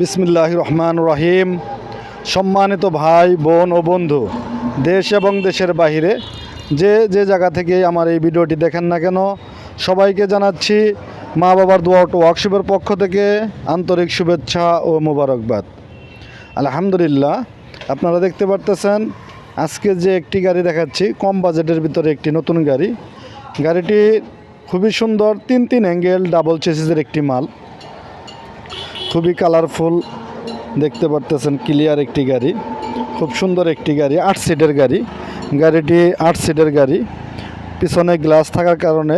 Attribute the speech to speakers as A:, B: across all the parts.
A: বিসমিল্লাহ রহমান রহিম সম্মানিত ভাই, বোন ও বন্ধু, দেশ এবং দেশের বাইরে যে যে জায়গা থেকে আমার এই ভিডিওটি দেখেন না কেন, সবাইকে জানাচ্ছি মা বাবার দোয়া ও ওয়ার্কশপের পক্ষ থেকে আন্তরিক শুভেচ্ছা ও মোবারকবাদ। আলহামদুলিল্লাহ, আপনারা দেখতে পারতেছেন, আজকে যে একটি গাড়ি দেখাচ্ছি, কম বাজেটের ভিতরে একটি নতুন গাড়ি। গাড়িটি খুবই সুন্দর, তিন তিন অ্যাঙ্গেল, ডাবল চেসিসের একটি মাল। খুবই কালারফুল দেখতে পারতেছেন ক্লিয়ার একটি গাড়ি, খুব সুন্দর একটি গাড়ি, আট সিটের গাড়ি, গাড়িটি আট সিটের গাড়ি, পিছনে গ্লাস থাকার কারণে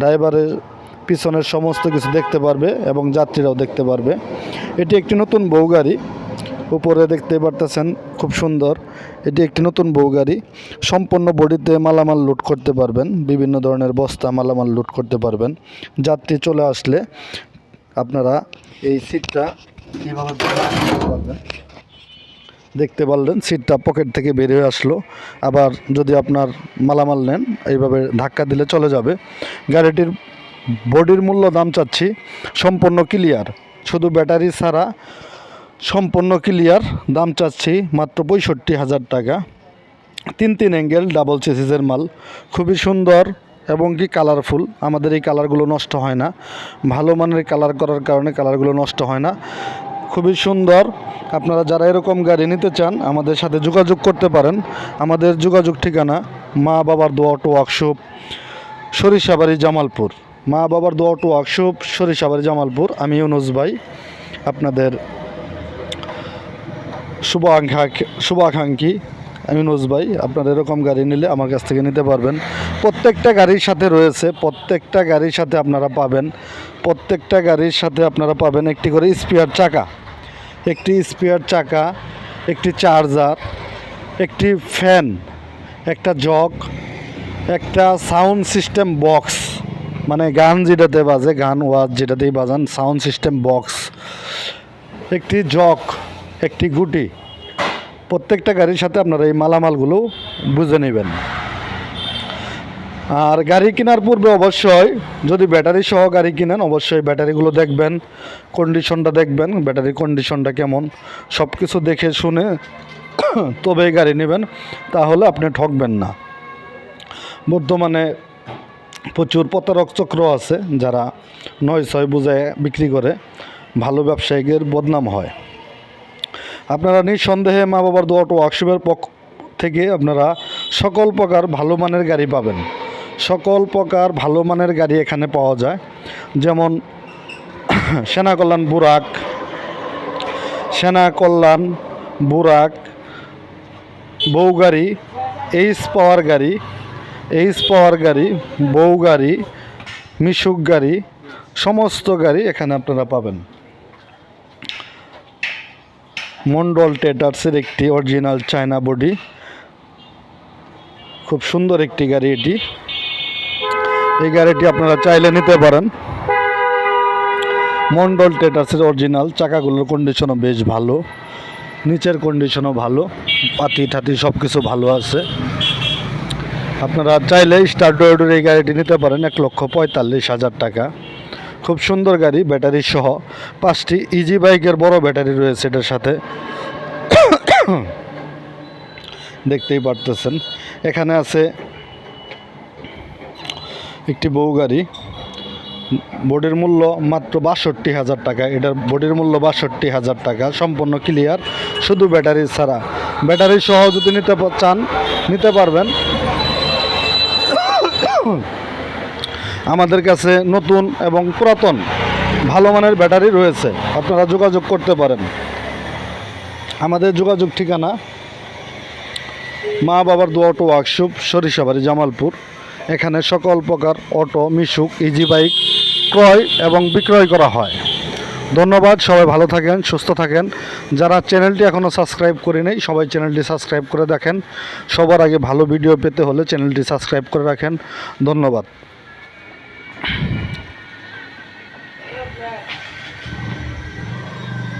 A: ড্রাইভারের পিছনের সমস্ত কিছু দেখতে পারবে এবং যাত্রীরাও দেখতে পারবে। এটি একটি নতুন বউ গাড়ি, উপরে দেখতে পারতেছেন, খুব সুন্দর। এটি একটি নতুন বউ গাড়ি, সম্পূর্ণ বডিতে মালামাল লুট করতে পারবেন, বিভিন্ন ধরনের বস্তা মালামাল লুট করতে পারবেন। যাত্রী চলে আসলে আপনারা এই সিটটা কীভাবে দেখতে পারলেন? সিটটা পকেট থেকে বের হয়ে আসলো। আবার যদি আপনার মালামাল নেন, এইভাবে ধাক্কা দিলে চলে যাবে। গাড়িটির বডির মূল্য দাম চাচ্ছি, সম্পূর্ণ ক্লিয়ার শুধু ব্যাটারি ছাড়া সম্পূর্ণ ক্লিয়ার দাম চাচ্ছি মাত্র পঁয়ষট্টি হাজার টাকা। তিন তিন অ্যাঙ্গেল ডাবল চেসিসের মাল। খুবই সুন্দর। এবং কি কালারফুল আমাদের এই কালারগুলো নষ্ট হয় না। ভালো মানের কালার করার কারণে কালারগুলো নষ্ট হয় না। খুবই সুন্দর। আপনারা যারা এরকম গাড়ি নিতে চান, আমাদের সাথে যোগাযোগ করতে পারেন। আমাদের যোগাযোগ ঠিকানা মা বাবার দোয়া অটো ওয়ার্কশপ, সরিষাবাড়ি জামালপুর। মা বাবার দোয়া অটো ওয়ার্কশপ, সরিষাবাড়ি জামালপুর। আমি ইউনুস ভাই, আপনাদের শুভাকাঙ্ক্ষা শুভাকাঙ্ক্ষী। ইউনুস ভাই, আপনার এরকম গাড়ি নিলে আমার কাছ থেকে নিতে পারবেন। প্রত্যেকটা গাড়ির সাথে রয়েছে, প্রত্যেকটা গাড়ির সাথে আপনারা পাবেন, প্রত্যেকটা গাড়ির সাথে আপনারা পাবেন একটি করে স্পিয়ার চাকা। একটি স্পিয়ার চাকা, একটি চার্জার, একটি ফ্যান, একটা জগ, একটা সাউন্ড সিস্টেম বক্স মানে গান যেটাতে বাজে, গান ওয়াজ যেটাতেই বাজান, সাউন্ড সিস্টেম বক্স, একটি জগ, একটি গুটি প্রত্যেকটা গাড়ির সাথে আপনারা এই মালামালগুলো বুঝে নেবেন। আর গাড়ি কেনার পূর্বে অবশ্যই যদি ব্যাটারি সহ গাড়ি কিনেন, অবশ্যই ব্যাটারিগুলো দেখবেন কন্ডিশনটা দেখবেন ব্যাটারি কন্ডিশনটা কেমন সব কিছু দেখে শুনে তবেই গাড়ি নেবেন, তাহলে আপনি ঠকবেন না। বর্তমানে প্রচুর প্রতারক চক্র আছে, যারা নয় ছয় বুঝায় বিক্রি করে, ভালো ব্যবসায়ীদের বদনাম হয়। আপনারা নিঃসন্দেহে মা বাবার দোয়াটো ওয়ার্কশপের পক্ষ থেকে আপনারা সকল প্রকার ভালো মানের গাড়ি পাবেন। সকল প্রকার ভালো মানের গাড়ি এখানে পাওয়া যায়। যেমন সেনা কল্যাণ বুরাক, সেনা কল্যাণ বুরাক, বউ গাড়ি, এইচ পাওয়ার গাড়ি, এইচ পাওয়ার গাড়ি, বউ গাড়ি, মিশুক গাড়ি, সমস্ত গাড়ি এখানে আপনারা পাবেন। মন্ডল টেটার্সের একটি অরিজিনাল চায়না বডি খুব সুন্দর একটি গাড়ি এটি। এই গাড়িটি আপনারা চাইলে নিতে পারেন। মন্ডল টেটার্সের অরিজিনাল চাকাগুলোর কন্ডিশনও বেশ ভালো। নিচের কন্ডিশনও ভালো। পাতি ঠাতি সব কিছু ভালো আছে। আপনারা চাইলে স্টার ডোয়েডোর এই গাড়িটি নিতে পারেন, এক লক্ষ পঁয়তাল্লিশ হাজার টাকা। খুব সুন্দর গাড়ি, ব্যাটারি সহ। পাঁচটি ইজি বাইকের বড় ব্যাটারি রয়েছে এটার সাথে। দেখতেই পারতেছেন। এখানে আছে একটি বউ গাড়ি। বডির মূল্য মাত্র বাষট্টি হাজার টাকা। এটার বডির মূল্য বাষট্টি হাজার টাকা, সম্পূর্ণ ক্লিয়ার। শুধু ব্যাটারি ছাড়া। ব্যাটারি সহ যদি নিতে চান, নিতে পারবেন। আমাদের কাছে নতুন এবং পুরাতন ভালো মানের ব্যাটারি রয়েছে। আপনারা যোগাযোগ করতে পারেন। আমাদের যোগাযোগ ঠিকানা মা বাবার দু অটো ওয়ার্কশপ, সরিষাবাড়ি, জামালপুর। এখানে সকল প্রকার অটো, মিশুক ইজি বাইক ক্রয় এবং বিক্রয় করা হয়। ধন্যবাদ, সবাই ভালো থাকেন, সুস্থ থাকেন। যারা চ্যানেলটি এখনও সাবস্ক্রাইব করে নেই, সবাই চ্যানেলটি সাবস্ক্রাইব করে দেখেন। সবার আগে ভালো ভিডিও পেতে হলে চ্যানেলটি সাবস্ক্রাইব করে রাখেন। ধন্যবাদ।